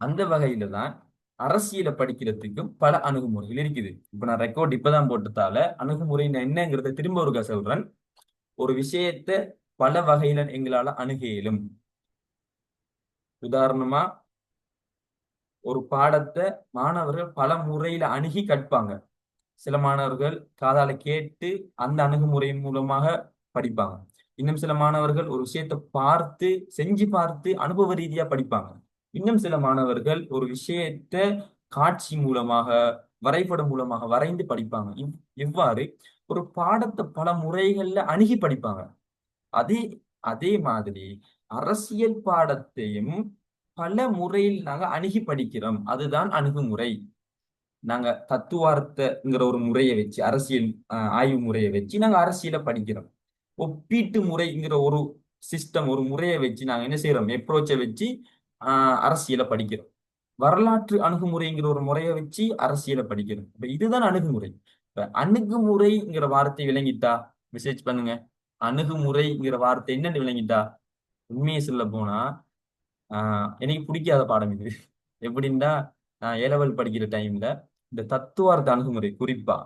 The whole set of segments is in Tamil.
அந்த வகையில தான் அரசியலை படிக்கிறதுக்கும் பல அணுகுமுறைகள் இருக்குது. இப்ப நான் ரெக்கார்ட் இப்பதான் போட்டதால அணுகுமுறை என்னங்கிறத திரும்ப ஒரு சொல்றேன். ஒரு விஷயத்த பல வகையில எங்களால அணுக இயலும். உதாரணமா ஒரு பாடத்தை மாணவர்கள் பல முறையில அணுகி கற்பாங்க. சில மாணவர்கள் காதால கேட்டு அந்த அணுகுமுறையின் மூலமாக படிப்பாங்க. இன்னும் சில மாணவர்கள் ஒரு விஷயத்தை பார்த்து செஞ்சு பார்த்து அனுபவ ரீதியா படிப்பாங்க. இன்னும் சில மாணவர்கள் ஒரு விஷயத்த காட்சி மூலமாக வரைபடம் மூலமாக வரைந்து படிப்பாங்க. இவ் இவ்வாறு ஒரு பாடத்தை பல முறைகள்ல அணுகி படிப்பாங்க. அதே அதே மாதிரி அரசியல் பாடத்தையும் பல முறையில் நாங்க அணுகி படிக்கிறோம். அதுதான் அணுகுமுறை. நாங்க தத்துவார்த்தங்கிற ஒரு முறையை வச்சு அரசியல் ஆய்வு முறையை வச்சு நாங்க அரசியலை படிக்கிறோம். ஒப்பீட்டு முறைங்கிற ஒரு சிஸ்டம் ஒரு முறையை வச்சு நாங்க என்ன செய்யறோம் எப்ரோச்சை வச்சு ஆஹ், அரசியலை படிக்கிறோம். வரலாற்று அணுகுமுறைங்கிற ஒரு முறையை வச்சு அரசியலை படிக்கிறோம். இப்ப இதுதான் அணுகுமுறை. இப்ப அணுகுமுறைங்கிற வார்த்தை விளங்கிட்டா மெசேஜ் பண்ணுங்க. அணுகுமுறைங்கிற வார்த்தை என்னன்னு விளங்கிட்டா உண்மையை சொல்ல போனா ஆஹ் எனக்கு பிடிக்காத பாடம் இது. எப்படின்னா நான் ஏலவல் படிக்கிற டைம்ல இந்த தத்துவார்த்த அணுகுமுறை குறிப்பா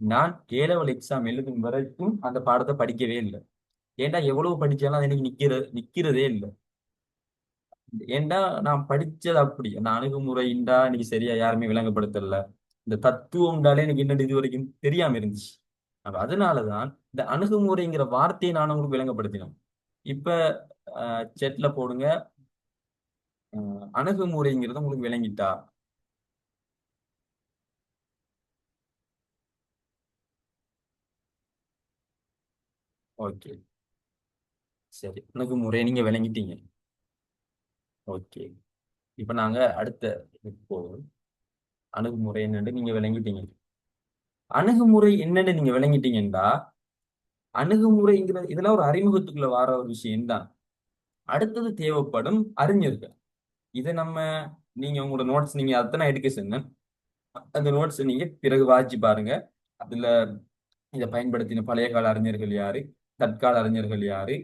நான் ஏலவல் எக்ஸாம் எழுதும் வரைக்கும் அந்த பாடத்தை படிக்கவே இல்லை. ஏன்டா எவ்வளவு படிச்சாலும் அது எனக்கு நிக்கிற நிக்கிறதே இல்லை. ஏண்டா நான் படிச்சது அப்படி? அந்த அணுகுமுறைண்டா எனக்கு சரியா யாருமே விளங்கப்படுத்தல. இந்த தத்துவம்டாலே எனக்கு என்னது இது வரைக்கும் தெரியாம இருந்துச்சு. அப்ப அதனாலதான் இந்த அணுகுமுறைங்கிற வார்த்தையை நான் உங்களுக்கு விளங்கப்படுத்தினேன் இப்ப செட்ல போடுங்க. அணுகுமுறைங்கிறது உங்களுக்கு விளங்கிட்டா? ஓகே. சரி அணுகுமுறை நீங்க விளங்கிட்டீங்க. ஓகே. இப்போ நாங்கள் அடுத்த இப்போ அணுகுமுறை என்னன்னு நீங்கள் விளங்கிட்டீங்க. அணுகுமுறை என்னன்னு நீங்கள் விளங்கிட்டீங்கன்னா அணுகுமுறைங்கிறது இதெல்லாம் ஒரு அறிமுகத்துக்குள்ள வர ஒரு விஷயம்தான் அடுத்தது தேவைப்படும் அறிஞர்கள். இதை நம்ம நீங்கள் உங்களோட நோட்ஸ் நீங்கள் அத்தனை எடுக்க சொன்னேன் அந்த நோட்ஸ் நீங்கள் பிறகு வாசிச்சு பாருங்க. அதில் இதை பயன்படுத்தின பழைய கால அறிஞர்கள் யாரு? தற்கால அறிஞர்கள் யாரு?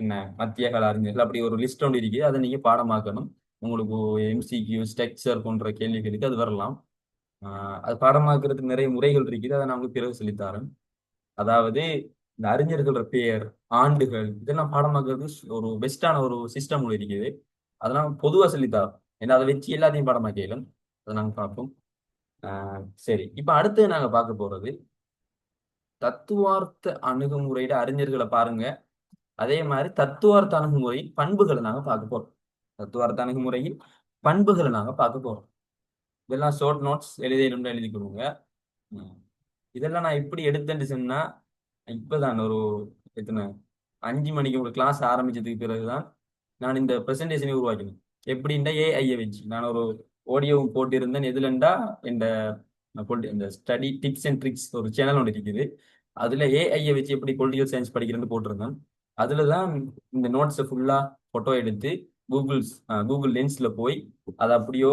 என்ன மத்திய கால அறிஞர்கள் அப்படி ஒரு லிஸ்ட் ஒன்று இருக்குது அதை நீங்கள் பாடமாக்கணும். உங்களுக்கு எம்சிக்யூ ஸ்ட்ரக்சர் போன்ற கேள்விகளுக்கு அது வரலாம். அது பாடமாக்குறதுக்கு நிறைய முறைகள் இருக்குது. அதை நான் உங்களுக்கு பிறகு சொல்லித்தரேன். அதாவது இந்த அறிஞர்களோட பெயர் ஆண்டுகள் இதெல்லாம் பாடமாக்குறது ஒரு பெஸ்டான ஒரு சிஸ்டம் ஒன்று இருக்குது. அதெல்லாம் பொதுவாக சொல்லித்தரோம் ஏன்னா அதை வச்சு எல்லாத்தையும் பாடமாக்கலாம் அதை நாங்கள் பார்ப்போம். சரி. இப்போ அடுத்து நாங்கள் பார்க்க போறது தத்துவார்த்த அணுகுமுறையில அறிஞர்களை பாருங்க. அதே மாதிரி தத்துவார்த்த அணுகுமுறையின் பண்புகளை நாங்க பார்க்க போறோம். தத்துவார்த்த அணுகுமுறையின் பண்புகளை நாங்க பார்க்க போறோம். இதெல்லாம் ஷார்ட் நோட்ஸ் எழுதிடணும்னு எழுதி கொடுங்க. இதெல்லாம் நான் எப்படி எடுத்தேன்னு சொன்னா இப்பதான் ஒரு எத்தனை அஞ்சு மணிக்கு ஒரு கிளாஸ் ஆரம்பிச்சதுக்கு பிறகுதான் நான் இந்த ப்ரெசன்டேஷனை உருவாக்கினேன். எப்படின்னா ஏஐயை வச்சு. நான் ஒரு ஓடியோவும் போட்டிருந்தேன். எதுலண்டா இந்த இந்த ஸ்டடி டிப்ஸ் அண்ட் ட்ரிக்ஸ் ஒரு சேனல் ஒன்று இருக்குது. அதுல ஏஐயை வச்சு எப்படி பொலிட்டிக்கல் சயின்ஸ் படிக்கிறேன்னு போட்டிருந்தேன். அதில் தான் இந்த நோட்ஸை ஃபுல்லாக ஃபோட்டோ எடுத்து கூகுள்ஸ் கூகுள் லென்ஸில் போய் அதை அப்படியோ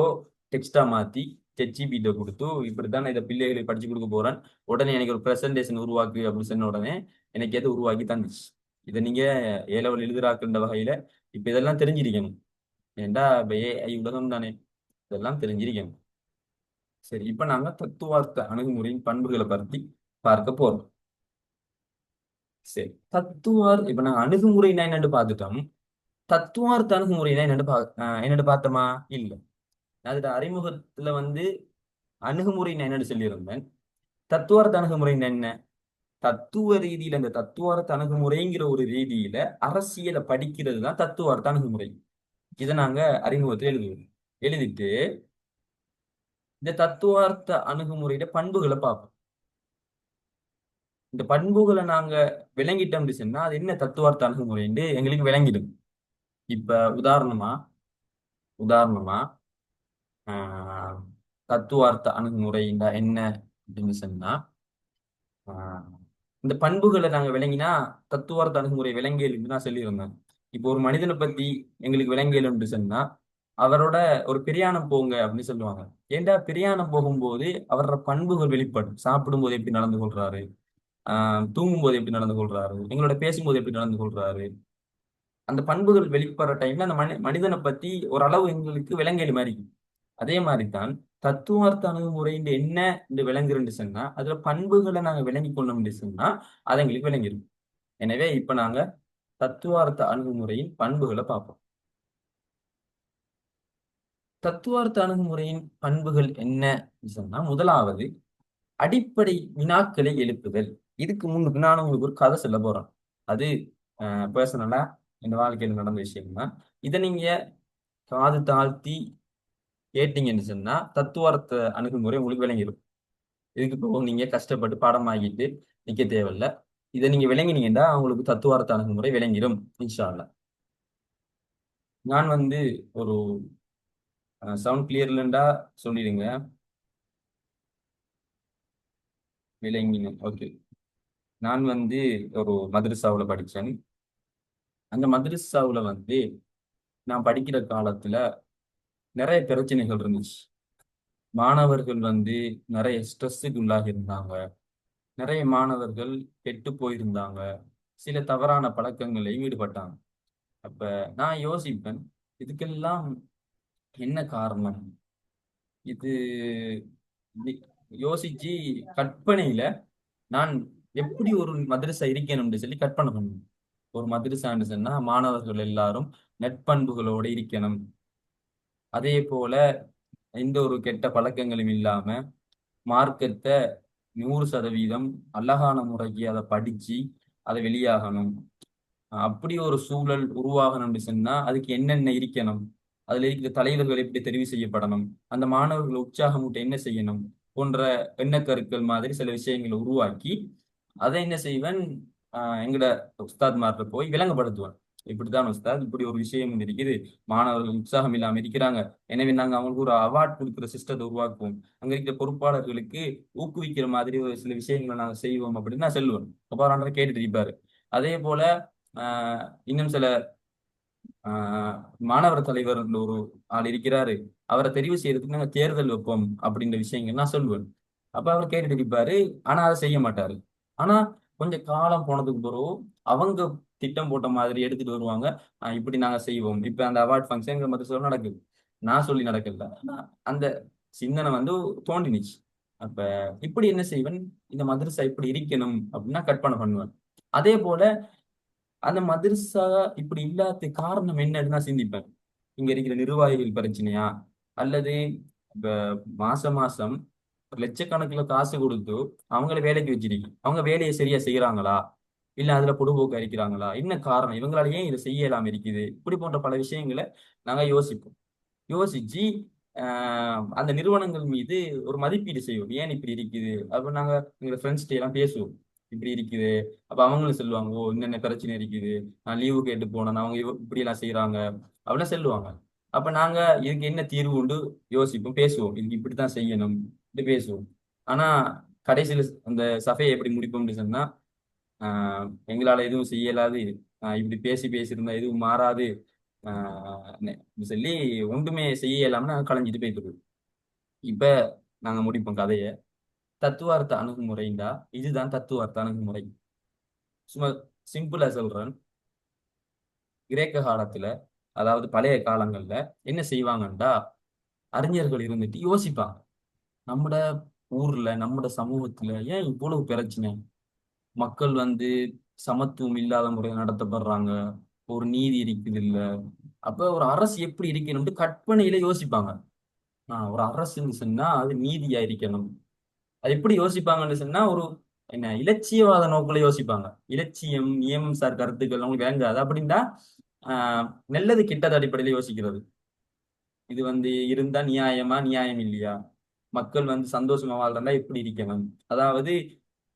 டெக்ஸ்ட்டாக மாற்றி செச்சிபிட்ட கொடுத்து இப்படி தான் இதை பிள்ளைகளுக்கு படிச்சு கொடுக்க போகிறேன் உடனே எனக்கு ஒரு ப்ரெசன்டேஷன் உருவாக்கு அப்படின்னு சொன்ன உடனே எனக்கு எது உருவாக்கி தந்துச்சு. இதை நீங்கள் ஏ லெவல் எழுதுறாக்குன்ற வகையில் இப்போ இதெல்லாம் தெரிஞ்சிருக்கணும். ஏண்டா இப்போ ஏஐ உலகம் தானே? இதெல்லாம் தெரிஞ்சிருக்கணும். சரி இப்போ நாங்கள் தத்துவார்த்த அணுகுமுறையின் பண்புகளை பற்றி பார்க்க போகிறோம் சரி. தத்துவார் இப்ப நாங்க அணுகுமுறைனா என்னன்னு பார்த்துட்டோம். தத்துவார்த்த அணுகுமுறைனா என்னன்னு பா என்னன்னு பார்த்தோமா? இல்ல. அதோட அறிமுகத்துல வந்து அணுகுமுறைனா என்னன்னு சொல்லியிருந்தேன். தத்துவார்த்த அணுகுமுறைன்னா என்ன? தத்துவ ரீதியில இந்த தத்துவார்த்த அணுகுமுறைங்கிற ஒரு ரீதியில அரசியலை படிக்கிறது தான் தத்துவார்த்த அணுகுமுறை இதை நாங்க அறிமுகத்தில் எழுதுவோம். எழுதிட்டு இந்த தத்துவார்த்த அணுகுமுறையில பண்புகளை பார்ப்போம். இந்த பண்புகளை நாங்க விளங்கிட்டோம்னு சொன்னா அது என்ன தத்துவார்த்த அணுகுமுறைன்னு எங்களுக்கு விளங்கிடும். இப்ப உதாரணமா உதாரணமா தத்துவார்த்த அணுகுமுறைண்டா என்ன அப்படின்னு சொன்னா ஆஹ், இந்த பண்புகளை நாங்க விளங்கினா தத்துவார்த்த அணுகுமுறை விளங்கியல் நான் சொல்லியிருந்தேன். இப்போ ஒரு மனிதனை பத்தி எங்களுக்கு விளங்கியலுன்னு சொன்னா அவரோட ஒரு பிரியாணம் போங்க அப்படின்னு சொல்லுவாங்க. ஏன்டா பிரியாணம் போகும்போது அவரோட பண்புகள் வெளிப்படும். சாப்பிடும்போது எப்படி நடந்து கொள்றாரு? தூங்கும்போது எப்படி நடந்து கொள்றாரு? எங்களோட பேசும்போது எப்படி நடந்து கொள்றாரு? அந்த பண்புகள் வெளிப்படுற டைம்ல அந்த மனி மனிதனை பத்தி ஓரளவு எங்களுக்கு விலங்கேலி மாதிரி. இருக்கும். அதே மாதிரி தான் தத்துவார்த்த அணுகுமுறைன்னு என்ன இந்த விளங்குறேன்னு சொன்னா அதுல பண்புகளை நாங்க விளங்கி கொண்டோம்னு சொன்னா அது எங்களுக்கு விளங்கிடும் எனவே இப்ப நாங்க தத்துவார்த்த அணுகுமுறையின் பண்புகளை பார்ப்போம். தத்துவார்த்த அணுகுமுறையின் பண்புகள் என்ன சொன்னா முதலாவது அடிப்படை வினாக்களை எழுப்புதல். இதுக்கு முன்னுக்கு நான் உங்களுக்கு ஒரு கதை சொல்ல போறேன். அது பர்சனலா இந்த வாழ்க்கையில் நடந்த விஷயம் தான் இதை நீங்க காது தாழ்த்தி கேட்டீங்கன்னு சொன்னா தத்துவார்த்த அணுகுமுறை உங்களுக்கு விளங்கிடும் இதுக்கு போக நீங்க கஷ்டப்பட்டு பாடம் ஆகிட்டு நிக்க தேவையில்ல. இதை நீங்க விளங்கினீங்கன்னா உங்களுக்கு தத்துவார்த்த அணுகுமுறை விளங்கிடும் இன்ஷால்ல நான் வந்து ஒரு சவுண்ட் கிளியர்லண்டா சொல்லிடுங்க. விளங்கினேன். ஓகே. நான் வந்து ஒரு மதரசாவில் படித்தேன் அந்த மதரசாவில் வந்து நான் படிக்கிற காலத்தில் நிறைய பிரச்சனைகள் இருந்துச்சு. மாணவர்கள் வந்து நிறைய ஸ்ட்ரெஸ்ஸுக்கு உள்ளாகி இருந்தாங்க. நிறைய மாணவர்கள் கெட்டு போயிருந்தாங்க. சில தவறான பழக்கங்களையும் ஈடுபட்டாங்க. அப்போ நான் யோசிப்பேன் இதுக்கெல்லாம் என்ன காரணம்? இது யோசிச்சு கற்பனையில நான் எப்படி ஒரு மதரசா இருக்கணும்னு சொல்லி கற்பனை பண்ணணும். ஒரு மதரசான்னு சொன்னா மாணவர்கள் எல்லாரும் நட்பண்புகளோட இருக்கணும். அதே போல எந்த ஒரு கெட்ட பழக்கங்களும் இல்லாம மார்க்கத்தை நூறு சதவீதம் அழகான முறைக்கு அதை படிச்சு அதை வெளியாகணும். அப்படி ஒரு சூழல் உருவாகணும்னு சொன்னா அதுக்கு என்னென்ன இருக்கணும்? அதுல இருக்கிற தலைவர்கள் எப்படி தெரிவு செய்யப்படணும்? அந்த மாணவர்கள் உற்சாகமூட்ட என்ன செய்யணும்? போன்ற எண்ணக்கருக்கள் மாதிரி சில விஷயங்களை உருவாக்கி அதை என்ன செய்வேன்? ஆஹ் உஸ்தாத் உஸ்தாத்மார்ட்ட போய் விளங்கப்படுத்துவேன். இப்படித்தான் உஸ்தாத் இப்படி ஒரு விஷயம் இருக்குது மாணவர்கள் உற்சாகம் இல்லாமல் இருக்கிறாங்க. எனவே நாங்க அவங்களுக்கு ஒரு அவார்ட் கொடுக்குற சிஸ்டத்தை உருவாக்குவோம். அங்க இருக்கிற பொறுப்பாளர்களுக்கு ஊக்குவிக்கிற மாதிரி ஒரு சில விஷயங்களை நாங்கள் செய்வோம் அப்படின்னு நான் சொல்லுவேன். அப்போ கேட்டுட்டு இருப்பாரு. அதே போல ஆஹ் இன்னும் சில ஆஹ் மாணவர் தலைவர் ஒரு ஆள் இருக்கிறாரு. அவரை தெரிவு செய்யறதுக்கு நாங்க தேர்தல் வைப்போம் அப்படின்ற விஷயங்கள் நான் சொல்லுவேன். அப்ப அவர் கேட்டுட்டு இருப்பாரு. ஆனா அதை செய்ய மாட்டாரு. ஆனா கொஞ்சம் காலம் போனதுக்கு பிறகு அவங்க திட்டம் போட்ட மாதிரி எடுத்துட்டு வருவாங்க. இப்படி நாங்க செய்வோம். இப்ப அந்த அவார்ட் ஃபங்க்ஷன் மத்த சொல்ல நடக்குது. நான் சொல்லி நடக்கல. ஆனா அந்த சிந்தனை வந்து தோண்டினுச்சு அப்ப இப்படி என்ன செய்வேன்? இந்த மதரசா இப்படி இருக்கணும்? அப்படின்னா கற்பனை பண்ணுவேன் அதே போல அந்த மதரசா இப்படி இல்லாத காரணம் என்னன்னு நான் சிந்திப்பேன் இங்க இருக்கிற நிர்வாகிகள் பிரச்சனையா? அல்லது இப்ப மாசம் மாசம் லட்சக்கணக்கில் காசு கொடுத்து அவங்கள வேலைக்கு வச்சிருக்கீங்க. அவங்க வேலையை சரியா செய்யறாங்களா இல்ல அதுல பொடுபோக்கு அடிக்கிறாங்களா என்ன காரணம்? இவங்களால ஏன் இதை செய்யலாம் இருக்குது? இப்படி போன்ற பல விஷயங்களை நாங்க யோசிப்போம். யோசிச்சு ஆஹ் அந்த நிறுவனங்கள் மீது ஒரு மதிப்பீடு செய்வோம். ஏன் இப்படி இருக்குது? அப்ப நாங்க எங்க ஃப்ரெண்ட்ஸ்கிட்ட எல்லாம் பேசுவோம். இப்படி இருக்குது. அப்ப அவங்களும் சொல்லுவாங்க ஓ என்னென்ன பிரச்சனை இருக்குது? நான் லீவு கேட்டு போனேன். அவங்க இப்படி எல்லாம் செய்யறாங்க அப்படிலாம் சொல்லுவாங்க. அப்ப நாங்க இதுக்கு என்ன தீர்வு உண்டு? யோசிப்போம் பேசுவோம். இதுக்கு இப்படித்தான் செய்யணும். இப்படி பேசுவோம். ஆனா கடைசியில அந்த சபையை எப்படி முடிப்போம்னு சொன்னா ஆஹ் எங்களால எதுவும் செய்யலாது ஆஹ் இப்படி பேசி பேசியிருந்தா எதுவும் மாறாது ஆஹ் சொல்லி ஒன்றுமே செய்ய இல்லாம கலைஞ்சிட்டு போயிட்டு இப்ப நாங்க முடிப்போம் கதையை. தத்துவார்த்த அணுகுமுறைண்டா? இதுதான் தத்துவார்த்த அணுகுமுறை. சும்மா சிம்பிளா சொல்றேன். கிரேக்க காலத்துல அதாவது பழைய காலங்கள்ல என்ன செய்வாங்கண்டா? அறிஞர்கள் இருந்துட்டு யோசிப்பாங்க. நம்மட ஊர்ல நம்மட சமூகத்துல ஏன் இவ்வளவு பிரச்சனை? மக்கள் வந்து சமத்துவம் இல்லாத முறையில் நடத்தப்படுறாங்க. ஒரு நீதி இருக்குது இல்ல அப்ப ஒரு அரசு எப்படி இருக்கணும்னு கற்பனையில யோசிப்பாங்க. ஆஹ் ஒரு அரசுன்னு சொன்னா அது நீதியா இருக்கணும். அது எப்படி யோசிப்பாங்கன்னு சொன்னா ஒரு என்ன இலட்சியவாத நோக்குல யோசிப்பாங்க. இலட்சியம் நியமம் சார் கருத்துக்கள் அவங்களுக்கு வேண்டாது அப்படின்னா ஆஹ் நல்லது கிட்டது அடிப்படையில யோசிக்கிறது. இது வந்து இருந்தா நியாயமா நியாயம் இல்லையா? மக்கள் வந்து சந்தோஷமா வாழ்றதா எப்படி இருக்கணும் அதாவது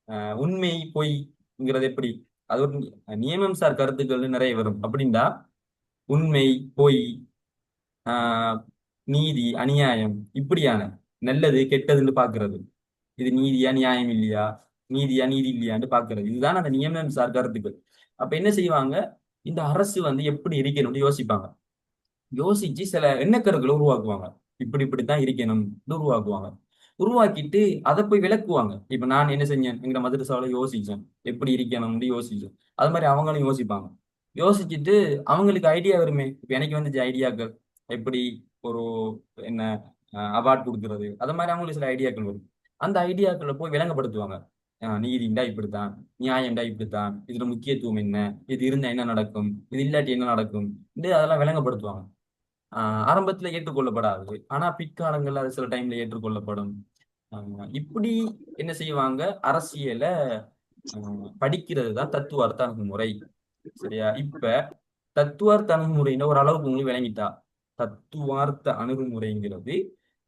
ஆஹ் உண்மை பொய்ங்கிறது எப்படி? அது ஒரு நியமம் சார் கருத்துக்கள் நிறைய வரும். அப்படின்னா உண்மை பொய் ஆஹ் நீதி அநியாயம் இப்படியான நல்லது கெட்டதுன்னு பாக்குறது இது நீதியா நியாயம் இல்லையா? நீதியா நீதி இல்லையான்னு பாக்குறது இதுதான் அந்த நியமனம் சார் கருத்துக்கள். அப்ப என்ன செய்வாங்க? இந்த அரசு வந்து எப்படி இருக்கணும்னு யோசிப்பாங்க. யோசிச்சு சில எண்ணக்கருக்களை உருவாக்குவாங்க. இப்படி இப்படித்தான் இருக்கணும். உருவாக்குவாங்க. உருவாக்கிட்டு அதை போய் விளக்குவாங்க. இப்ப நான் என்ன செஞ்சேன்? எங்க மதுரசாவில யோசிச்சேன். எப்படி இருக்கணும்னு யோசிச்சேன். அது மாதிரி அவங்களும் யோசிப்பாங்க. யோசிச்சுட்டு அவங்களுக்கு ஐடியா வருமே. இப்ப எனக்கு வந்துச்சு ஐடியாக்கள் எப்படி ஒரு என்ன அவார்ட் கொடுக்கறது? அது மாதிரி அவங்களுக்கு சில ஐடியாக்கள் வரும். அந்த ஐடியாக்களை போய் விளங்கப்படுத்துவாங்க. நீதிண்டா இப்படித்தான். நியாயம்டா இப்படித்தான். இதுல முக்கியத்துவம் என்ன? இது இருந்தா என்ன நடக்கும்? இது இல்லாட்டி என்ன நடக்கும்? இது அதெல்லாம் விளங்கப்படுத்துவாங்க. ஆரம்பத்துல ஏற்றுக்கொள்ளப்படாது. ஆனா பிற்காலங்கள்ல அது சில டைம்ல ஏற்றுக்கொள்ளப்படும். இப்படி என்ன செய்வாங்க? அரசியல படிக்கிறது தான் தத்துவார்த்த அணுகுமுறை சரியா? இப்ப தத்துவார்த்த அணுகுமுறைன்னு ஒரு அளவுக்கு உங்களுக்கு விளங்கிட்டா. தத்துவார்த்த அணுகுமுறைங்கிறது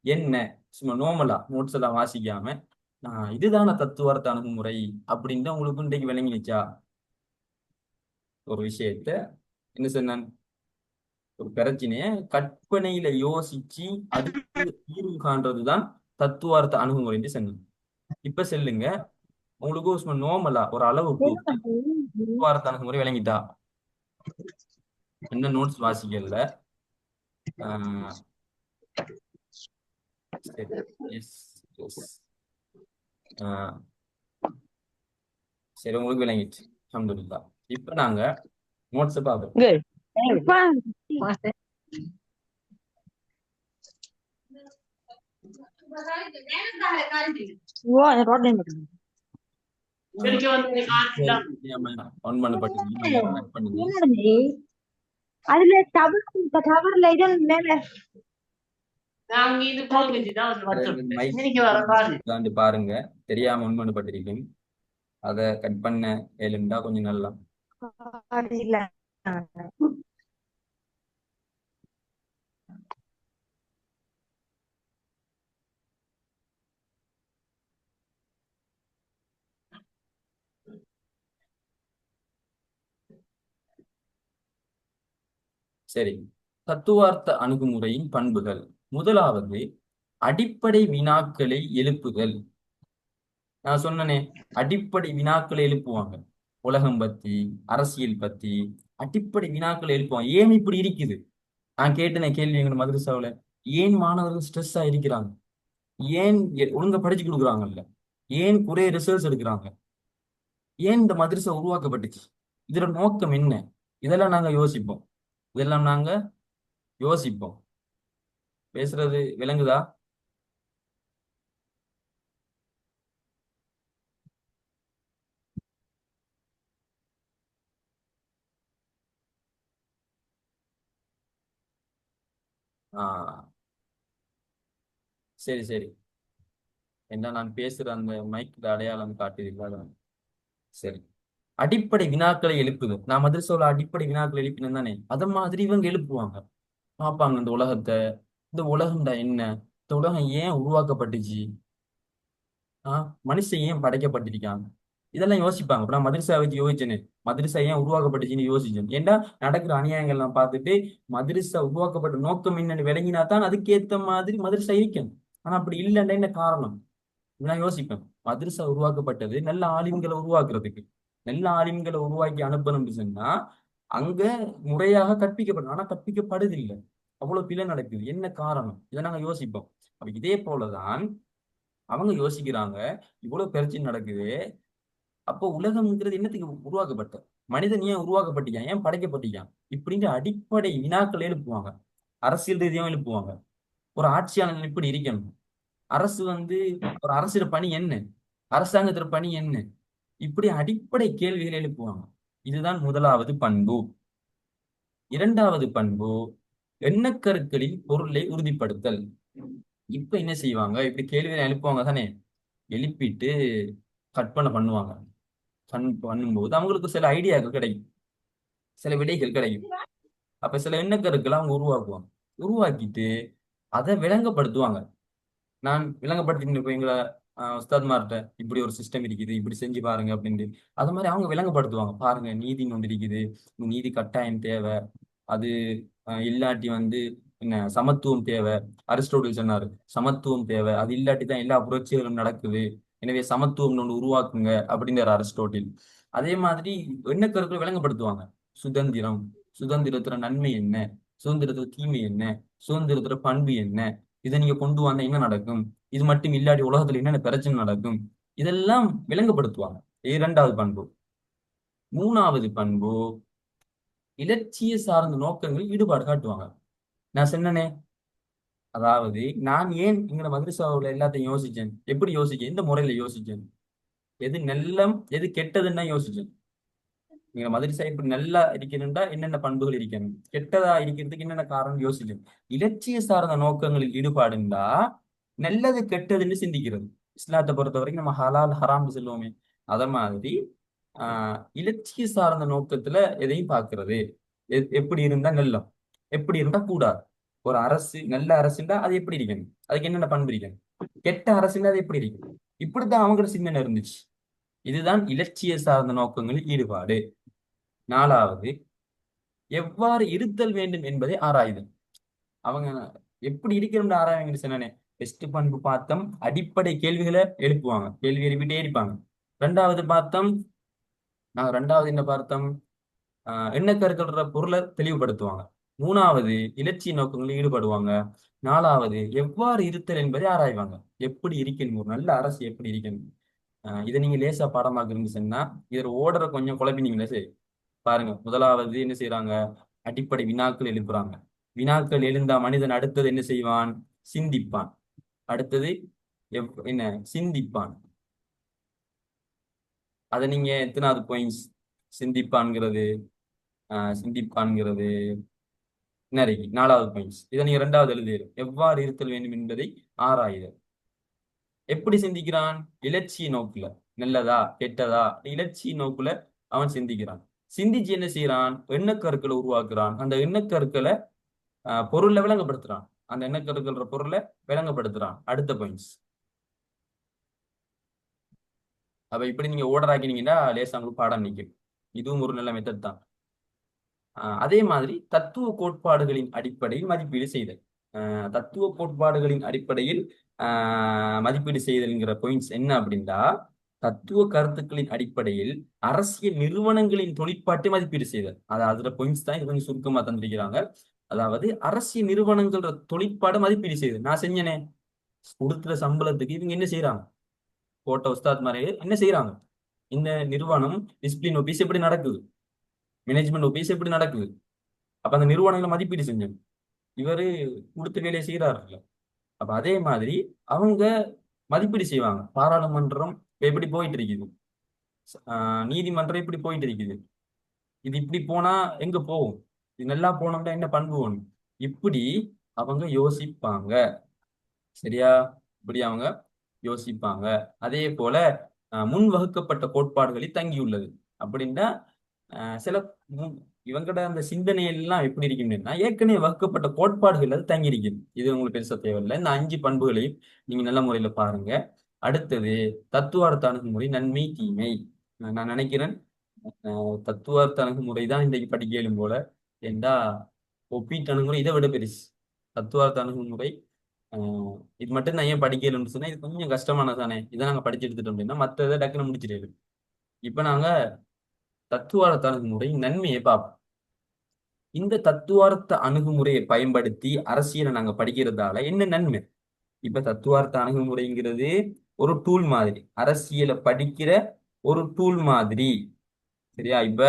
என்ன? சும்மா நோமலா நோட்ஸ் எல்லாம் வாசிக்காம இதுதான தத்துவார்த்த அணுகுமுறை அப்படின்னு உங்களுக்கு இன்றைக்கு விளங்கினுச்சா ஒரு விஷயத்த என்ன சொன்னான்? ஒரு பிரச்சனைய கற்பனையில யோசிச்சு அதுக்கு தீர்வு காண்றதுதான் தத்துவார்த்த அணுகுமுறை என்று சொன்னேன். இப்ப செல்லுங்க உங்களுக்கு சும்மா நோமலா ஒரு அளவுக்கு தத்துவார்த்த அணுகுமுறை விளங்கிட்டா? என்ன நோட்ஸ் வாசிக்கல ஆஹ் சரி உங்களுக்கு விளங்கிச்சு அல்ஹம்துலில்லாஹ். இப்ப நாங்க நோட்ஸ் பண்ணுங்க அதுல டவர் டவர்ல இது மேல பாருங்க. தெரியாம ஒன் பண்ணப்பட்டிருக்கும் அதை கட் பண்ண ஏழுண்டா கொஞ்சம் நல்லா. இல்ல சரி. தத்துவார்த்த அணுகுமுறையின் பண்புகள். முதலாவது அடிப்படை வினாக்களை எழுப்புதல். நான் சொன்னனே அடிப்படை வினாக்களை எழுப்புவாங்க. உலகம் பத்தி அரசியல் பத்தி அடிப்படை வினாக்களை எழுப்போம் ஏன் இப்படி இருக்குது? நான் கேட்டேனே கேள்வி எங்க மதுரசாவில் ஏன் மாணவர்கள் ஸ்ட்ரெஸ்ஸா இருக்கிறாங்க? ஏன் எ- ஒழுங்கா படிச்சு கொடுக்குறாங்கல்ல? ஏன் குறைய ரிசல்ட்ஸ் எடுக்கிறாங்க? ஏன் இந்த மதுரசா உருவாக்கப்பட்டுச்சு? இதோட நோக்கம் என்ன? இதெல்லாம் நாங்க யோசிப்போம். இதெல்லாம் நாங்க யோசிப்போம். பேசுறது விளங்குதா? சரி சரி. என்ன நான் பேசுற அந்த மைக்கில் அடையாளம் காட்டுறீங்களா சரி. அடிப்படை வினாக்களை எழுப்புது. நான் மதரசாவுல அடிப்படை வினாக்களை எழுப்பினேன் தானே? அத மாதிரி இவங்க எழுப்புவாங்க. பார்ப்பாங்க இந்த உலகத்தை. இந்த உலகம்டா என்ன? இந்த உலகம் ஏன் உருவாக்கப்பட்டுச்சு? ஆ? மனுஷன் ஏன் படைக்கப்பட்டிருக்காங்க இதெல்லாம் யோசிப்பாங்க. இப்போ நான் மதரசா வச்சு யோசிச்சேன்னு மதரசா ஏன் உருவாக்கப்பட்டுச்சுன்னு யோசிச்சேன். ஏன்டா? நடக்கிற அநியாயங்கள்லாம் பார்த்துட்டு மதரசா உருவாக்கப்பட்ட நோக்கம் என்னன்னு விளங்கினா தான் அதுக்கேற்ற மாதிரி மதுரை இருக்கணும். ஆனா அப்படி இல்லைன்னா என்ன காரணம்? நான் யோசிப்பேன். மதரசா உருவாக்கப்பட்டது நல்ல ஆலிம்களை உருவாக்குறதுக்கு. நல்ல ஆலிம்களை உருவாக்கி அனுப்பணும்னு சொன்னா அங்க முறையாக கற்பிக்கப்படும். ஆனா கற்பிக்கப்படுது இல்லை அவ்வளவு பிழை நடக்குது. என்ன காரணம்? இதை நாங்க யோசிப்போம். அப்ப இதே போலதான் அவங்க யோசிக்கிறாங்க. இவ்வளவு பிரச்சனை நடக்குது. அப்போ உலகம்ங்கிறது என்னத்துக்கு உருவாக்கப்பட்ட? மனிதன் ஏன் உருவாக்கப்பட்டிருக்கான்? ஏன் படைக்கப்பட்டிருக்கான்? இப்படின்ற அடிப்படை வினாக்கள் எழுப்புவாங்க. அரசியல் ரீதியாகவும் எழுப்புவாங்க. ஒரு ஆட்சியாளன் எப்படி இருக்கணும். அரசு வந்து ஒரு அரசு பணி என்ன? அரசாங்கத்தோட பணி என்ன? இப்படி அடிப்படை கேள்விகள் எழுப்புவாங்க. இதுதான் முதலாவது பண்பு. இரண்டாவது பண்பு எண்ணக்கருக்களின் பொருளை உறுதிப்படுத்தல். இப்ப என்ன செய்வாங்க? இப்படி கேள்விகளை எழுப்புவாங்க தானே? எழுப்பிட்டு கற்பனை பண்ணுவாங்க. கண் பண்ணும்போது அவங்களுக்கு சில ஐடியாக்கள் கிடைக்கும். சில விடைகள் கிடைக்கும். அப்ப சில எண்ணக்கருக்களை அவங்க உருவாக்குவாங்க. உருவாக்கிட்டு அதை விளங்கப்படுத்துவாங்க. நான் விளங்கப்படுத்திட்டு இப்போ எங்களை உஸ்தாத்மார்கிட்ட இப்படி ஒரு சிஸ்டம் இருக்குது இப்படி செஞ்சு பாருங்க அப்படின்ட்டு. அது மாதிரி அவங்க விளங்கப்படுத்துவாங்க. பாருங்க நீதின்னு ஒன்று இருக்குது. நீதி கட்டாயம் தேவை. அது இல்லாட்டி வந்து என்ன சமத்துவம் தேவை. அரிஸ்டோட்டில் சொன்னார் சமத்துவம் தேவை. அது இல்லாட்டி தான் எல்லா புரட்சிகளும் நடக்குது. எனவே சமத்துவம் ஒன்று உருவாக்குங்க அப்படிங்கிற அரிஸ்டோட்டில். அதே மாதிரி என்ன கருத்துல விளங்கப்படுத்துவாங்க. சுதந்திரம். சுதந்திரத்துல நன்மை என்ன? சுதந்திரத்துல தீமை என்ன? சுதந்திரத்துல பண்பு என்ன? இதை நீங்க கொண்டு வந்தா என்ன நடக்கும்? இது மட்டும் இல்லாட்டி உலகத்துல என்னென்ன பிரச்சனை நடக்கும்? இதெல்லாம் விளங்கப்படுத்துவாங்க. இரண்டாவது பண்பு. மூணாவது பண்பு இலட்சிய சார்ந்த நோக்கங்கள் ஈடுபாடு காட்டுவாங்க. நான் சொன்னனே. அதாவது நான் ஏன் இங்க மதுரசாவில் எல்லாத்தையும் யோசிச்சேன்? எப்படி யோசிச்சேன் எந்த முறையில யோசிச்சேன்? எது நல்லம் எது கெட்டதுன்னா யோசிச்சேன். நீங்க மதுரசா இப்படி நல்லா இருக்கணும்டா என்னென்ன பண்புகள் இருக்கணும்? கெட்டதா இருக்கிறதுக்கு என்னென்ன காரணம் யோசிக்கணும். இலட்சிய சார்ந்த நோக்கங்களில் ஈடுபாடுண்டா நல்லது கெட்டதுன்னு சிந்திக்கிறது. இஸ்லாத்தை பொறுத்த வரைக்கும் நம்ம ஹலால் ஹராம்னு சொல்லுவோமே. அத மாதிரி ஆஹ் இலட்சிய சார்ந்த நோக்கத்துல எதையும் பாக்குறது எப்படி இருந்தா நல்லம். எப்படி இருந்தா கூடாது. ஒரு அரசு நல்ல அரசுண்டா அது எப்படி இருக்கணும்? அதுக்கு என்னென்ன பண்பு இருக்கணும்? கெட்ட அரசுண்டா அது எப்படி இருக்கணும்? இப்படித்தான் அவங்களோட சிந்தனை இருந்துச்சு. இதுதான் இலட்சிய சார்ந்த நோக்கங்களில் ஈடுபாடு. நாலாவது எவ்வாறு இருத்தல் வேண்டும் என்பதை ஆராயுதல். அவங்க எப்படி இருக்கிறோம்னு ஆராயவங்க சொன்னானே. பெஸ்ட் பண்பு பார்த்தோம் அடிப்படை கேள்விகளை எழுப்புவாங்க. கேள்வி எழுப்பிட்டே இருப்பாங்க. ரெண்டாவது பார்த்தோம் நான் ரெண்டாவது என்ன பார்த்தோம்? ஆஹ் எண்ண பொருளை தெளிவுபடுத்துவாங்க. மூணாவது இலட்சிய நோக்கங்களில் ஈடுபடுவாங்க. நாலாவது எவ்வாறு இருத்தல் என்பதை ஆராய்வாங்க. எப்படி இருக்கணும்? ஒரு நல்ல அரசு எப்படி இருக்கணும்? ஆஹ் இதை நீங்க லேசா பாடமாக்குறீங்க சொன்னா இதில் ஓடுற கொஞ்சம் குழப்பினீங்களே சரி. பாருங்க முதலாவது என்ன செய்யறாங்க அடிப்படை வினாக்கள் எழுப்புறாங்க. வினாக்கள் எழுந்தா மனிதன் அடுத்தது என்ன செய்வான்? சிந்திப்பான். அடுத்தது எவ்- என்ன? சிந்திப்பான். அதை நீங்க எத்தனாவது பாயிண்ட்ஸ் சிந்திப்பான்கிறது ஆஹ் நிறைய நாலாவது பாயிண்ட்ஸ் இதை நீங்க ரெண்டாவது எழுதிடும் எவ்வாறு இருத்தல் வேண்டும் என்பதை ஆராயுதல் எப்படி சிந்திக்கிறான்? இலட்சிய நோக்குல. நல்லதா? கெட்டதா? இலட்சிய நோக்குல அவன் சிந்திக்கிறான். சிந்திச்சு என்ன செய்யறான் எண்ணக்கருக்களை உருவாக்குறான். அந்த எண்ணக்கருக்களை ஆஹ் பொருள்ல விளங்கப்படுத்துறான். அந்த எண்ணக்கருக்கள்ன்ற பொருளை விளங்கப்படுத்துறான். அடுத்த பாயிண்ட்ஸ் அப்ப இப்படி நீங்க ஓர்டர் ஆக்கினீங்கன்னா லேசா உங்களுக்கு பாடம் நிற்கும் இதுவும் ஒரு நல்ல மெத்தட் தான். ஆஹ் அதே மாதிரி தத்துவ கோட்பாடுகளின் அடிப்படையில் மதிப்பீடு செய்தல். ஆஹ் தத்துவ கோட்பாடுகளின் அடிப்படையில் ஆஹ் மதிப்பீடு செய்தல்ங்கிற பாயிண்ட்ஸ் என்ன அப்படின்னா தத்துவ கருத்துக்களின் அடிப்படையில் அரசியல் நிறுவனங்களின் தொழிற்பாட்டை மதிப்பீடு செய்தல். அது அதுல பாயிண்ட்ஸ் தான் இது கொஞ்சம் சுருக்கமா தந்திருக்கிறாங்க. அதாவது அரசியல் நிறுவனங்களோட தொழிற்பாடை மதிப்பீடு செய்தல். நான் செஞ்சனே. கொடுத்த சம்பளத்துக்கு இவங்க என்ன செய்யறாங்க போட்ட உஸ்தாத் மாதிரி என்ன செய்யறாங்க இந்த நிறுவனம் டிசிப்ளின் ஒபீஸ் எப்படி நடக்குது? மேனேஜ்மெண்ட் ஒபீஸ் எப்படி நடக்குது? அப்ப அந்த நிறுவனங்களை மதிப்பீடு செஞ்சோம் இவரு கொடுத்த வேலையை செய்யறாருல்ல அப்ப அதே மாதிரி அவங்க மதிப்பீடு செய்வாங்க. பாராளுமன்றம் இப்போ எப்படி போயிட்டு இருக்குது ஆஹ் நீதிமன்றம் இப்படி போயிட்டு இருக்குது இது இப்படி போனா எங்க போகும்? இது நல்லா போனோம்னா என்ன பண்பு ஒன்று இப்படி அவங்க யோசிப்பாங்க. சரியா? இப்படி அவங்க யோசிப்பாங்க. அதே போல முன் வகுக்கப்பட்ட கோட்பாடுகளில் தங்கியுள்ளது. அப்படின்னா ஆஹ் சில இவங்கட அந்த சிந்தனை எல்லாம் எப்படி இருக்குன்னா ஏற்கனவே வகுக்கப்பட்ட கோட்பாடுகள் அது தங்கி இருக்குது இது உங்களுக்கு பெருசா தேவையில்லை. இந்த அஞ்சு பண்புகளையும் நீங்க நல்ல முறையில பாருங்க. அடுத்தது தத்துவார்த்த அணுகுமுறை நன்மை தீமை. நான் நினைக்கிறேன் தத்துவார்த்த அணுகுமுறை தான் இன்றைக்கு படிக்க இயலும் போல. ஏண்டா ஒப்பீட்டு அணுகுமுறை இதை விட பெருசு. தத்துவார்த்த அணுகுமுறை இது மட்டும் நான் ஏன் படிக்கலன்னு சொன்னா இது கொஞ்சம் கஷ்டமான தானே இதை நாங்கள் படிச்சு எடுத்துட்டோம் அப்படின்னா மற்ற இதை டக்குன்னு முடிச்சிட்டு இப்போ நாங்கள் தத்துவார்த்த அணுகுமுறை நன்மையை பார்ப்போம். இந்த தத்துவார்த்த அணுகுமுறையை பயன்படுத்தி அரசியலை நாங்கள் படிக்கிறதால என்ன நன்மை? இப்ப தத்துவார்த்த அணுகுமுறைங்கிறது ஒரு டூல் மாதிரி. அரசியலை படிக்கிற ஒரு டூல் மாதிரி. சரியா? இப்ப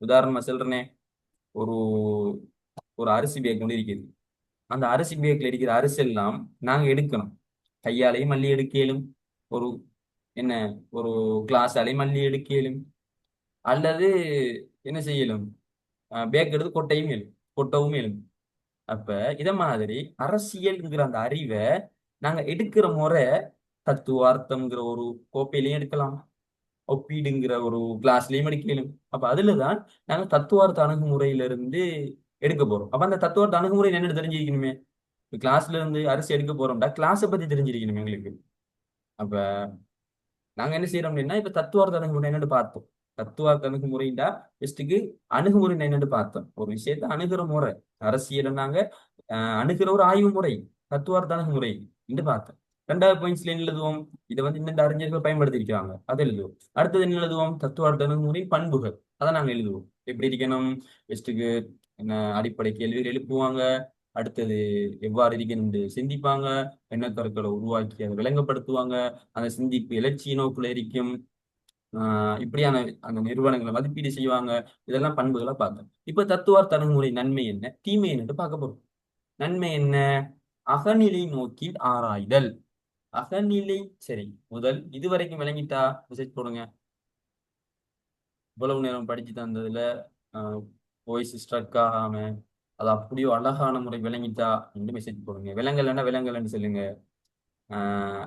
உதாரணமா சொல்றேனே. ஒரு ஒரு அரிசி பேக் ஒன்று இருக்குது. அந்த அரிசி பேக்ல இருக்கிற அரிசி எல்லாம் நாங்க எடுக்கணும். கையாலையும் மல்லி எடுக்கலும். ஒரு என்ன ஒரு கிளாஸாலையும் மல்லி எடுக்கலும். அல்லது என்ன செய்யலும்? பேக் எடுத்து கொட்டையும் எழும் கொட்டவும் எழும் அப்ப இத மாதிரி அரசியல்ங்கிற அந்த அறிவை நாங்க எடுக்கிற முறை தத்துவார்த்தம்ங்கிற ஒரு கோப்பையிலையும் எடுக்கலாம். ஒப்பீடுங்கிற ஒரு கிளாஸ்லயும் எடுக்கலாம். அப்ப அதுலதான் நாங்க தத்துவார்த்த அணுகுமுறையில இருந்து எடுக்க போறோம். அப்ப அந்த தத்துவார்த்த அணுகுமுறை என்னன்னு தெரிஞ்சிருக்கணுமே கிளாஸ்ல இருந்து அரிசி எடுக்க போறோம்டா கிளாஸை பத்தி தெரிஞ்சிருக்கணும் எங்களுக்கு. அப்ப நாங்க என்ன செய்யறோம் அப்படின்னா இப்ப தத்துவார்த்த அணுகுமுறை என்னன்னு பார்த்தோம். தத்துவார்த்த அணுகுமுறைண்டா ஃபர்ஸ்ட்டுக்கு அணுகுமுறை என்னன்னு பார்த்தோம். ஒரு விஷயத்த அணுகிற முறை அரசியல் நாங்க அஹ், அணுகிற ஒரு ஆய்வு முறை தத்துவார்த்த அணுகுமுறை என்று பார்த்தோம். ரெண்டாவது பாயிண்ட்ஸ்ல என்ன எழுதுவோம்? இதை வந்து இந்த அறிஞர்கள் பயன்படுத்தியிருக்காங்க அதை எழுதுவோம். அடுத்தது என்ன எழுதுவோம்? தத்துவார்த்த அணுகுமுறை பண்புகள். அதை நாங்க எழுதுவோம். எப்படி இருக்கணும்? ஃபர்ஸ்ட்டுக்கு என்ன அடிப்படை கேள்விகள் எழுப்புவாங்க. அடுத்தது எவ்வாறு இருக்கணும் என்று சிந்திப்பாங்க. எண்ணக்கருக்களை உருவாக்கி அதை விளங்கப்படுத்துவாங்க. அந்த சிந்திப்பு இலட்சிய நோக்குல இருக்கும். ஆஹ் இப்படியான அந்த நிறுவனங்களை மதிப்பீடு செய்வாங்க. இதெல்லாம் பண்புகளை பார்த்தோம் இப்ப தத்துவார்த்த அணுகுமுறை நன்மை என்ன? தீமை என்னட்டு பார்க்க போறோம். நன்மை என்ன? அகநிலை நோக்கி ஆராய்தல். அகநிலை சரி முதல் இது வரைக்கும் விளங்கிட்டா மெசேஜ் போடுங்க. இவ்வளவு நேரம் படிச்சு தந்ததுல வாய்ஸ் ஸ்ட்ரக் ஆகாம அது அப்படியே அழகான முறை விளங்கிட்டா என்று மெசேஜ் போடுங்க. விலங்கல்னா விலங்கல்னு சொல்லுங்க. ஆஹ்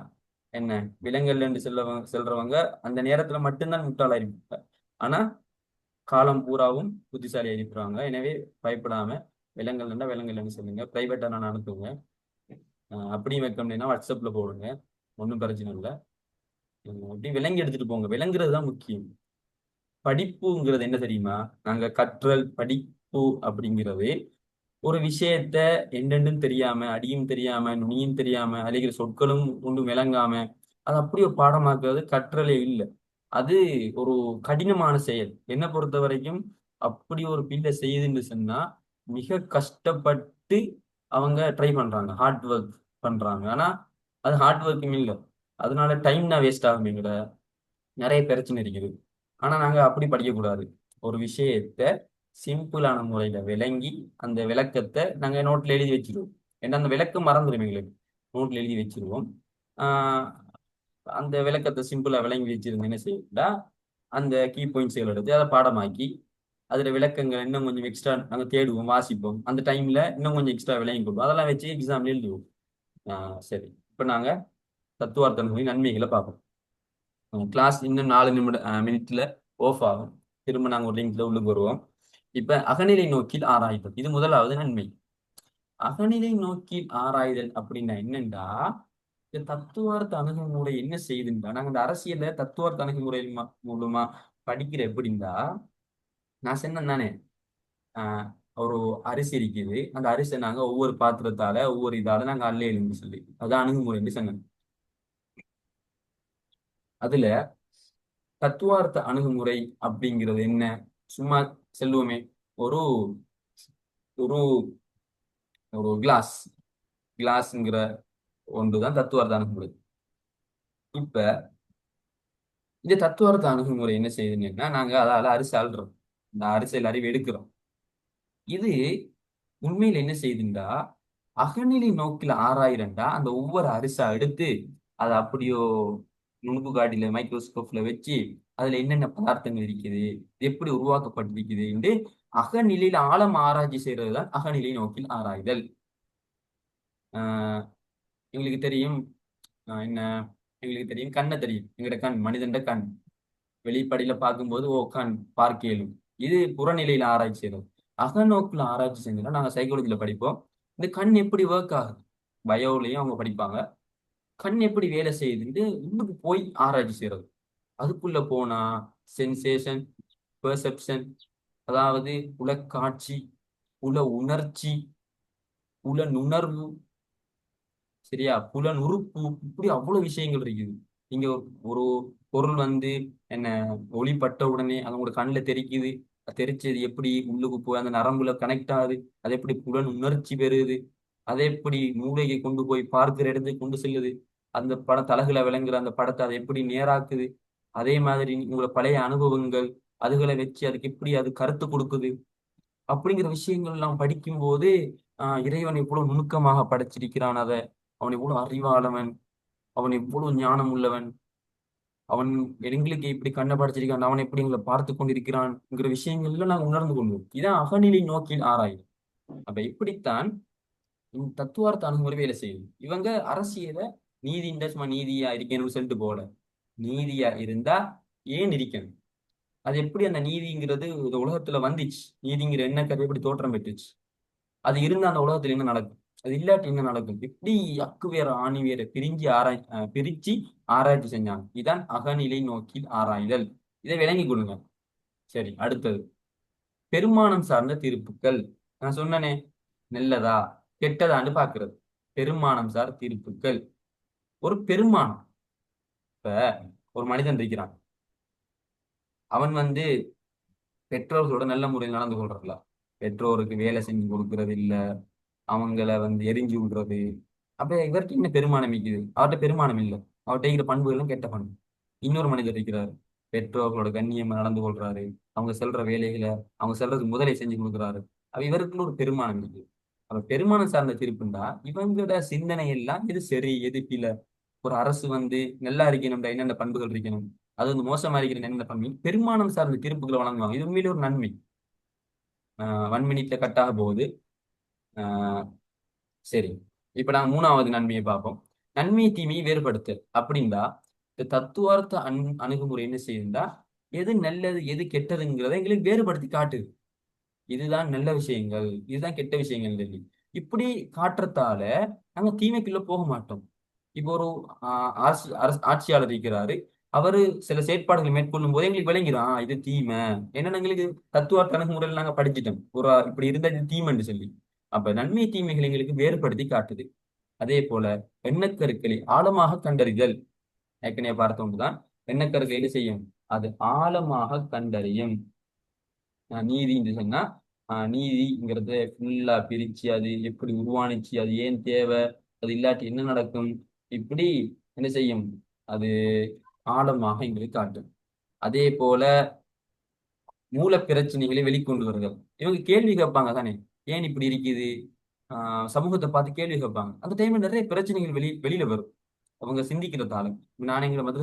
என்ன? விலங்கல்னு செல்லவங்க செல்றவங்க அந்த நேரத்துல மட்டும்தான் முட்டாளா இருப்பாங்க. ஆனா காலம் பூராவும் புத்திசாலி இருக்கிறாங்க எனவே பயப்படாம விலங்கல்னா விலங்கல்னு சொல்லுங்க. பிரைவேட்டா நான் அனுப்புங்க. அப்படியும் வைக்க முடியும்னா வாட்ஸ்அப்ல போடுங்க. ஒன்றும் பிரச்சனை இல்லை. அப்படி விலங்கி எடுத்துட்டு போங்க. விளங்குறது தான் முக்கியம். படிப்புங்கிறது என்ன தெரியுமா? நாங்க கற்றல் படிப்பு அப்படிங்கிறது ஒரு விஷயத்த என்னென்னு தெரியாம அடியும் தெரியாம நுனியும் தெரியாம அழிகிற சொற்களும் ஒன்றும் விளங்காம அது அப்படி ஒரு பாடமாக்குறது கற்றலே இல்லை. அது ஒரு கடினமான செயல். என்னை பொறுத்த வரைக்கும் அப்படி ஒரு பிள்ளை செய்யுதுன்னு சொன்னா மிக கஷ்டப்பட்டு அவங்க ட்ரை பண்ணுறாங்க ஹார்ட் ஒர்க் பண்ணுறாங்க ஆனால் அது ஹார்ட் ஒர்க்கும் இல்லை. அதனால டைம்னா வேஸ்ட் ஆகும் எங்கட நிறைய பிரச்சனை இருக்குது. ஆனால் நாங்கள் அப்படி படிக்கக்கூடாது. ஒரு விஷயத்த சிம்பிளான முறையில் விளங்கி அந்த விளக்கத்தை நாங்கள் நோட்டில் எழுதி வச்சிருவோம். ஏன்னா அந்த விளக்கம் மறந்துடும் எங்களுக்கு. நோட்டில் எழுதி வச்சிருவோம். அந்த விளக்கத்தை சிம்பிளாக விளங்கி வச்சிருந்து என்ன செய்யணும்னா அந்த கீ பாயிண்ட்ஸ்கள் எடுத்து அதை பாடமாக்கி அதுல விளக்கங்கள் இன்னும் கொஞ்சம் எக்ஸ்ட்ரா நாங்கள் தேடுவோம் வாசிப்போம். அந்த டைம்ல இன்னும் கொஞ்சம் எக்ஸ்ட்ரா விளங்கி கொடுப்போம். அதெல்லாம் வச்சு எக்ஸாம்ல எழுதுவோம். ஆஹ் சரி. இப்ப நாங்க தத்துவார்த்த நன்மைகளை பார்ப்போம். கிளாஸ் இன்னும் நாலு நிமிட மினிட்ல ஆஃப் ஆகும். திரும்ப நாங்கள் ஒரு லிங்க்ல உள்ளுக்கு வருவோம். இப்ப அகநிலை நோக்கில் ஆராய்தல். இது முதலாவது நன்மை. அகநிலை நோக்கில் ஆராய்தல் அப்படின்னா என்னண்டா இந்த தத்துவார்த்த அணுகுமுறை என்ன செய்யுதுண்டா நாங்க இந்த அரசியல்ல தத்துவார்த்த அணுகுமுறை மூலமா படிக்கிற எப்படின்னா நான் சொன்னேன் தானே ஆஹ் ஒரு அரிசி இருக்குது. அந்த அரிசி நாங்க ஒவ்வொரு பாத்திரத்தால ஒவ்வொரு இதால நாங்க அள்ளே எழுந்து சொல்லி. அதான் அணுகுமுறைன்னு சொன்னேன்? அதுல தத்துவார்த்த அணுகுமுறை அப்படிங்கிறது என்ன? சும்மா செல்லுவோமே. ஒரு ஒரு ஒரு கிளாஸ் கிளாஸ்ங்கிற ஒன்றுதான் தத்துவார்த்த அணுகுமுறை. இப்ப இந்த தத்துவார்த்த அணுகுமுறை என்ன செய்யுதுன்னா நாங்க அதால அரிசி அள்ளுறோம். இந்த அரசியல் அறிவு எடுக்கிறோம். இது உண்மையில் என்ன செய்யுதுண்டா? அகநிலை நோக்கில் ஆராயிரண்டா? அந்த ஒவ்வொரு அரிசா எடுத்து அதை அப்படியோ நுணுக்கு காட்டில மைக்ரோஸ்கோப்ல வச்சு அதுல என்னென்ன பதார்த்தங்கள் இருக்குது? இது எப்படி உருவாக்கப்பட்டிருக்குது என்று அகநிலையில் ஆழம் ஆராய்ச்சி செய்யறதுதான் அகநிலை நோக்கில் ஆராய்தல். ஆஹ் எங்களுக்கு தெரியும் என்ன? எங்களுக்கு தெரியும் கண்ணை தெரியும். எங்கட கண் மனிதன்ட கண். வெளிப்படையில பார்க்கும்போது ஓ கண் பார்க்கலும் இது புறநிலையில ஆராய்ச்சி செய்யறது அகநோக்கில் ஆராய்ச்சி செஞ்சோம்னா நாங்கள் சைக்காலஜியில் படிப்போம். இந்த கண் எப்படி ஒர்க் ஆகுது? பயோலையும் அவங்க படிப்பாங்க. கண் எப்படி வேலை செய்யுதுன்னு உள்ளுக்கு போய் ஆராய்ச்சி செய்யறது. அதுக்குள்ள போனா சென்சேஷன் பெர்செப்ஷன் அதாவது உலக்காட்சி உல உணர்ச்சி உள நுணர்வு சரியா? புலன் உறுப்பு இப்படி அவ்வளவு விஷயங்கள் இருக்குது. நீங்க ஒரு பொருள் வந்து என்ன ஒளிப்பட்ட உடனே அது கண்ணில் கண்ணுல தெரிக்குது. அது தெரிச்சது எப்படி உள்ளுக்கு போய் அந்த நரம்புல கனெக்ட் ஆகுது. அது எப்படி புலன் உணர்ச்சி பெறுது. அதை எப்படி மூளைக்கு கொண்டு போய் பார்க்கிற இடத்துக்கு கொண்டு செல்லுது. அந்த பட தலகுல விளங்குற அந்த படத்தை அதை எப்படி நேராக்குது. அதே மாதிரி உங்களோட பழைய அனுபவங்கள் அதுகளை வச்சு அதுக்கு எப்படி அது கருத்து கொடுக்குது. அப்படிங்கிற விஷயங்கள் எல்லாம் படிக்கும்போது ஆஹ் இறைவன் எவ்வளவு நுணுக்கமாக படைச்சிருக்கிறான் அதை. அவன் எவ்வளவு அறிவாளவன். அவன் எவ்வளவு ஞானம் உள்ளவன் அவன் எங்களுக்கு இப்படி கண்ணை படைச்சிருக்கான் அவன் எப்படி எங்களை பார்த்து கொண்டிருக்கிறான்ங்கிற விஷயங்கள்ல நாங்க உணர்ந்து கொள்வோம். இதான் அகநிலை நோக்கில் ஆராயும் அப்ப இப்படித்தான் இந்த தத்துவார்த்த அணுகுமுறை வேலை செய்யும் இவங்க அரசியலை நீதின்ற சும்மா நீதியா இருக்கணும்னு சொல்லிட்டு போல நீதியா இருந்தா ஏன் இருக்கணும்? அது எப்படி அந்த நீதிங்கிறது இந்த உலகத்துல வந்துச்சு? நீதிங்கிற எண்ணக்கதை எப்படி தோற்றம் பெற்றுச்சு? அது இருந்தா அந்த உலகத்துல என்ன நடக்கும்? அது இல்லாட்டி என்ன நடக்கும்? இப்படி அக்கு வேற ஆணி வேற பிரிஞ்சு ஆராய் அஹ் பிரிச்சு ஆராய்ச்சி செஞ்சாங்க. இதான் அகநிலை நோக்கில் ஆராய்தல். இதை விளங்கி கொடுங்க சரி அடுத்தது. பெருமானம் சார்ந்த தீர்ப்புகள். நான் சொன்னனே நல்லதா? கெட்டதான்னு பாக்குறது பெருமானம் சார் தீர்ப்புகள். ஒரு பெருமானம். இப்ப ஒரு மனிதன் இருக்கிறான். அவன் வந்து பெற்றோர்களோட நல்ல முறையில் நடந்து கொள்றதுல பெற்றோருக்கு வேலை செஞ்சு கொடுக்கறது இல்ல அவங்கள வந்து எரிஞ்சு விடுறது. அப்படியே இவருக்கு என்ன பெருமானம் இருக்குது. அவர்கிட்ட பெருமானம் இல்லை. அவர்கிட்ட இருக்கிற பண்புகளும் கெட்ட பண்பு. இன்னொரு மனிதர் இருக்கிறார். பெற்றோர்களோட கண்ணியம் நடந்து கொள்றாரு. அவங்க செல்ற வேலைகளை அவங்க செல்றது முதலை செஞ்சு கொடுக்குறாரு. அப்ப இவருக்குள்ள ஒரு பெருமானம் இருக்கு அப்ப பெருமானம் சார்ந்த தீர்ப்புண்டா இவங்களோட சிந்தனை எல்லாம் எது சரி எது பிழை ஒரு அரசு வந்து நல்லா இருக்கணும் என்னென்ன பண்புகள் இருக்கணும்? அது வந்து மோசமா இருக்கிற என்னென்ன பண்பு? பெருமானம் சார்ந்த தீர்ப்புகளை வழங்குவாங்க. இது உண்மையிலே ஒரு நன்மை. ஆஹ் ஒன் கட்டாக போகுது. சரி. இப்ப நான் மூணாவது நன்மையை பார்ப்போம். நன்மை தீமையை வேறுபடுத்தல் அப்படின்னா இந்த தத்துவார்த்த அணு அணுகுமுறை என்ன செய்யுதுன்னா எது நல்லது எது கெட்டதுங்கிறத எங்களுக்கு வேறுபடுத்தி காட்டுது இதுதான் நல்ல விஷயங்கள். இதுதான் கெட்ட விஷயங்கள் சொல்லி இப்படி காட்டுறதால நாங்க தீமைக்குள்ள போக மாட்டோம். இப்போ ஒரு ஆஹ், அரசு அரசு ஆட்சியாளர் இருக்கிறாரு. அவரு சில செயற்பாடுகளை மேற்கொள்ளும் போது எங்களுக்கு விளங்கிறான் இது தீமை. ஏன்னா எங்களுக்கு தத்துவார்த்த அணுகுமுறையில் நாங்க படிச்சிட்டோம். ஒரு இப்படி இருந்தா இது தீமைன்னு சொல்லி. அப்ப நன்மை தீமைகள் எங்களுக்கு வேறுபடுத்தி காட்டுது. அதே போல எண்ணக்கருக்களை ஆழமாக கண்டறிதல். ஏற்கனவே பார்த்த ஒன்றுதான். எண்ணக்கருக்களை என்ன செய்யும்? அது ஆழமாக கண்டறியும். ஆஹ் நீதின்னு சொன்னா ஆஹ் நீதிங்கிறத ஃபுல்லா பிரிச்சு அது எப்படி உருவானுச்சு அது ஏன் தேவை அது இல்லாட்டி என்ன நடக்கும்? இப்படி என்ன செய்யும்? அது ஆழமாக எங்களுக்கு காட்டும். அதே போல மூல பிரச்சனைகளை வெளிக்கொண்டு வருதல். இவங்க கேள்வி கேட்பாங்க தானே? ஏன் இப்படி இருக்குது? ஆஹ் சமூகத்தை பார்த்து கேள்வி கேட்பாங்க. அந்த டைம்ல நிறைய பிரச்சனைகள் வெளி வெளியில வரும். அவங்க சிந்திக்கிறதால நானே எங்களை மதுரை